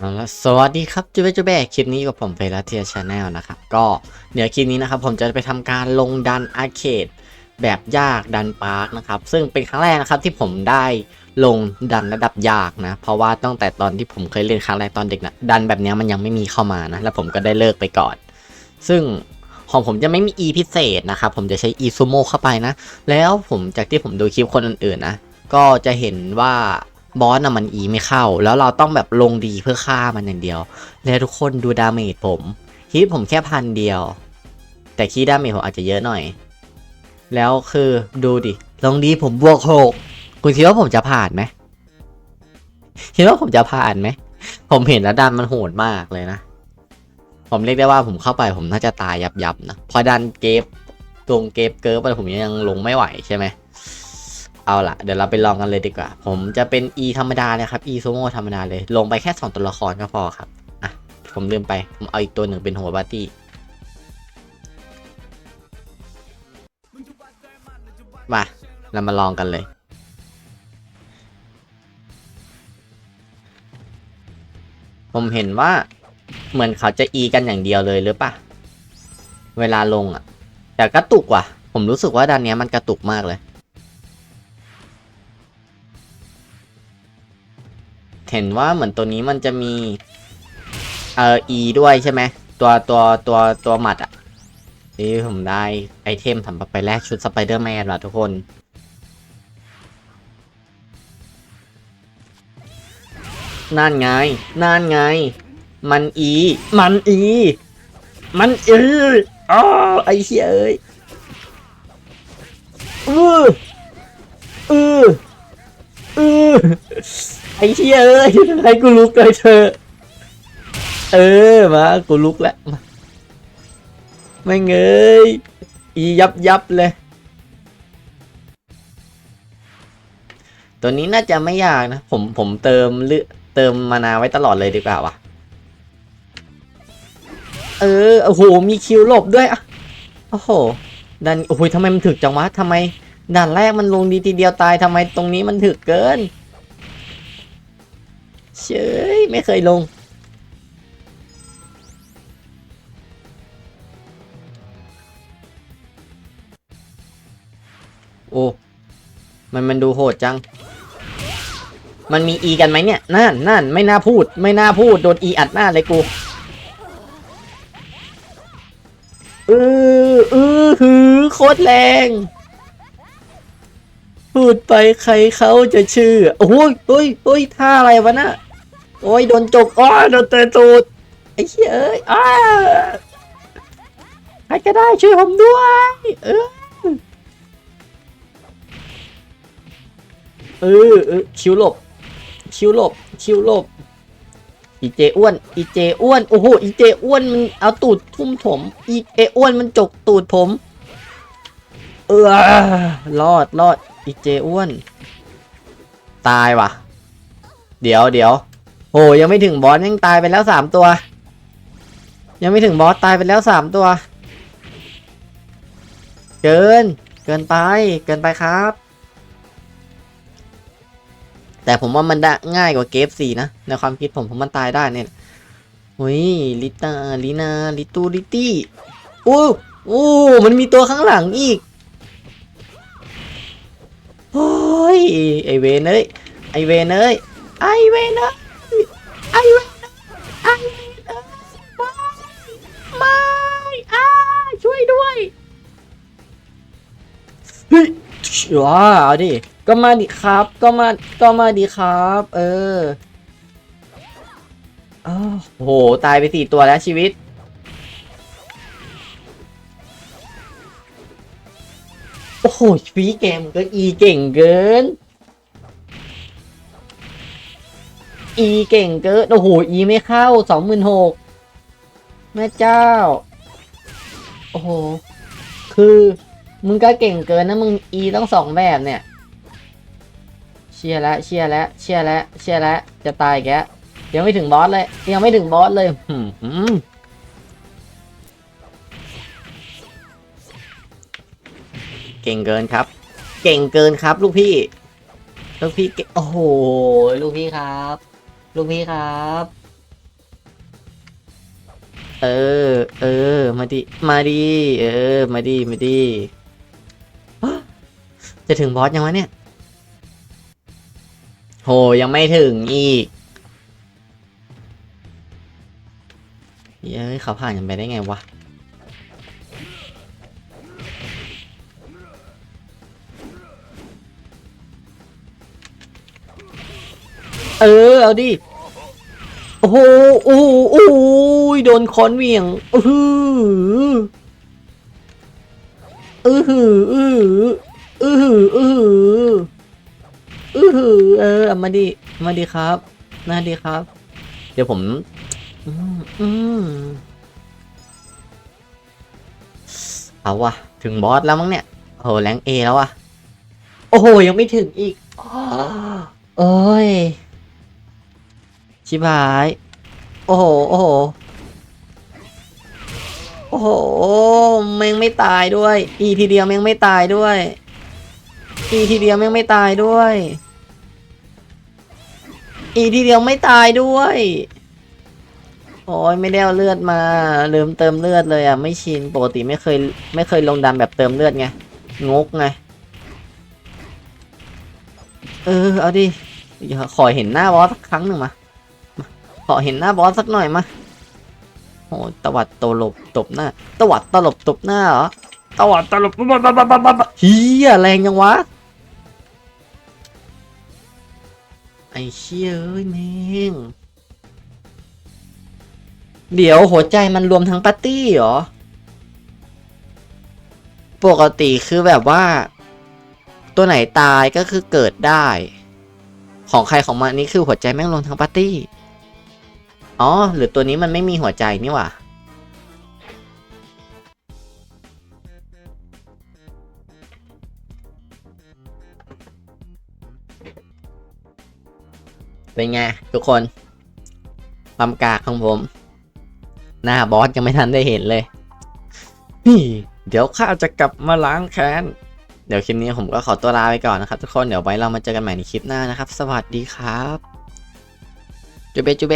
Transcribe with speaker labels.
Speaker 1: เอาละสวัสดีครับจูเบจูเบคลิปนี้กับผมเฟรัสเทียชาแนลนะครับก็เดี๋ยวคลิปนี้นะครับผมจะไปทำการลงดันอาร์เคดแบบยากดันปาร์คนะครับซึ่งเป็นครั้งแรกนะครับที่ผมได้ลงดันระดับยากนะ เพราะว่าตั้งแต่ตอนที่ผมเคยเล่นครั้งแรกตอนเด็กนะดันแบบนี้มันยังไม่มีเข้ามานะแล้วผมก็ได้เลิกไปก่อน ซึ่งของผมจะไม่มี E พิเศษนะครับผมจะใช้ E ซูโม่เข้าไปนะ แล้วผมจากที่ผมดูคลิปคนอื่นๆนะก็จะเห็นว่า บอสน่ะมันอีไม่เข้า แล้วเราต้องแบบลงดีเพื่อฆ่ามันอย่างเดียว แล้วทุกคนดูดาเมจผมคีดผมแค่พันเดียว แต่คีดาเมจผมอาจจะเยอะหน่อย แล้วคือดูดิ ลงดีผมบวกหกคุณคิดว่าผมจะผ่านไหมคิดว่าผมจะผ่านไหม ผมเห็นแล้วดันมันโหดมากเลยนะ ผมเรียกได้ว่าผมเข้าไปผมน่าจะตายยับยับนะ พอดันเกฟตรงเกฟเกิร์ฟไปผมยังลงไม่ไหวใช่ไหม เอาละเดี๋ยวเราไปลองกันเลยดีกว่า ผมจะเป็น E ธรรมดานะครับ E ซูโม่ธรรมดาเลย ลงไปแค่ 2 ตัวละครก็พอครับ อะ ผมลืมไป ผมเอาอีกตัวหนึ่งเป็นหัวบัตตี้ มา เรามาลองกันเลย ผมเห็นว่าเหมือนเขาจะ E กันอย่างเดียวเลยหรือปะเวลาลงอะ แต่กระตุกว่ะ ผมรู้สึกว่าด้านเนี้ยมันกระตุกมากเลย เห็นว่าเหมือนตัวนี้มันจะมีเอ่อ E ด้วยใช่ไหมตัวตัวตัวตัวหมัดอะนี่ผมได้ไอเทมสำหรับไปแลกชุดสไปเดอร์แมนว่ะทุกคนนั่นไง นั่นไง มันอี มันอี มันอีอ๋อไอเชี่ยเอ้ยอือ ไอเชี่ยเอ้ยให้กูลุกเลยเธอ เออมากูลุกแล้วไม่เงยอียับยับเลย ตัวนี้น่าจะไม่ยากนะ ผมผมเติมเลือเติมมานาไว้ตลอดเลยดีกว่าวะเออโอ้โหมีคิวหลบด้วยอะโอ้โหดันโอ้โหทำไมมันถึกจังวะทำไมด่านแรกมันลงดีทีเดียวตายทำไมตรงนี้มันถึกเกิน เฉยไม่เคยลง โอ้มันมันดูโหดจัง มันมีอีกันไหมเนี่ย นั่นนั่นไม่น่าพูด ไม่น่าพูด โดนอีอัดหน้าเลยกูเออเออหือโคตรแรง พูดไปใครเขาจะเชื่อ โอ้ยโอ้ยโอ้ยท่าอะไรวะน่ะ โอ้ยโดนจกอ้อโดนเตะตูดไอ้เหี้ยเอ้ยอ้าใครก็ได้ช่วยผมด้วย เออเออเออคิวหลบ คิวหลบ คิวหลบ อีเจอ้วน อีเจอ้วน โอ้โห อีเจอ้วนมันเอาตูดทุ่มถมอีเจอ้วนมันจกตูดผม เออรอดรอด อีเจอ้วน ตายว่ะ เดี๋ยวเดี๋ยว โอ้ยังไม่ถึงบอสยังตายไปแล้วสามตัว ยังไม่ถึงบอสตายไปแล้วสามตัว เกิน เกินไป เกินไปครับ แต่ผมว่ามันได้ง่ายกว่าเกฟซีนะ ในความคิดผมผมมันตายได้เนี่ยเฮ้ยลิตาลินาลิตูลิตี้โอ้โอ้มันมีตัวข้างหลังอีกโอ้ยไอเวนเอ้ยไอเวนเอ้ยไอเวนเอ้ย ว้าเอาดิ ก็มาดิครับ ก็มา ก็มาดิครับ เอออ้าวโอ้โห ตายไปสี่ตัวแล้วชีวิต โอ้โหฟีเกมก็อีเก่งเกิน อีเก่งเกิน โอ้โห อีไม่เข้าสองหมื่นหกแม่เจ้า โอ้โห คือ มึงก็เก่งเกินนะมึงอีต้องสองแบบเนี่ย เชียร์แล้วเชียร์แล้วเชียร์แล้วเชียร์แล้วจะตายแกยังไม่ถึงบอสเลย ยังไม่ถึงบอสเลยหืมเก่งเกินครับ เก่งเกินครับ ลูกพี่ ลูกพี่โอ้โหลูกพี่ครับ ลูกพี่ครับ เออ เออ มาดิมาดิเออ มาดิมาดิฮะ จะถึงบอสยังวะเนี่ย โหยังไม่ถึงอีกเย้ยเขาผ่านกันไปได้ไงวะ เออ เอาดิ โอ้โห โอ้โหโอ้โหโดนค้อนเหวี่ยงอือหืออือหือ อือหืออือหืออือหืออือหือเออเอามาดิมาดิครับมาดิครับ เดี๋ยวผมอืมอืมเอาวะถึงบอสแล้วมั้งเนี่ยโอ้โหแรงเอแล้ววะโอ้โหยังไม่ถึงอีกอ้อโอ้ยชิบหาย โอ้โห โอ้โห โอ้โหแม่งไม่ตายด้วย อีทีเดียวแม่งไม่ตายด้วย อีทีเดียวแม่งไม่ตายด้วย อีทีเดียวไม่ตายด้วย โอ้ยไม่ได้เอาเลือดมาลืมเติมเลือดเลยอะ ไม่ชินปกติไม่เคยไม่เคยลงดันแบบเติมเลือดไงงกไง เออเอาดิขอเห็นหน้าบอสสักครั้งหนึ่งมา ขอเห็นหน้าบอสสักหน่อยมาโอ้ตวัดตลบตบหน้า ตวัดตลบตบหน้าเหรอ ตวัดตลบเฮียแรงยังวะ ไอ้เชี่ยเอ้ยแม่ง เดี๋ยวหัวใจมันรวมทั้งปาร์ตี้เหรอ ปกติคือแบบว่า ตัวไหนตายก็คือเกิดได้ ของใครของมันนี่คือหัวใจแม่งรวมทั้งปาร์ตี้ อ๋อ หรือตัวนี้มันไม่มีหัวใจนี่หว่า เป็นไงทุกคน ความกากของผม หน้าบอสยังไม่ทันได้เห็นเลย นี่เดี๋ยวข้าจะกลับมาล้างแค้น เดี๋ยวคลิปนี้ผมก็ขอตัวลาไปก่อนนะครับทุกคน เดี๋ยวไว้เรามาเจอกันใหม่ในคลิปหน้านะครับ สวัสดีครับจูเบจูเบ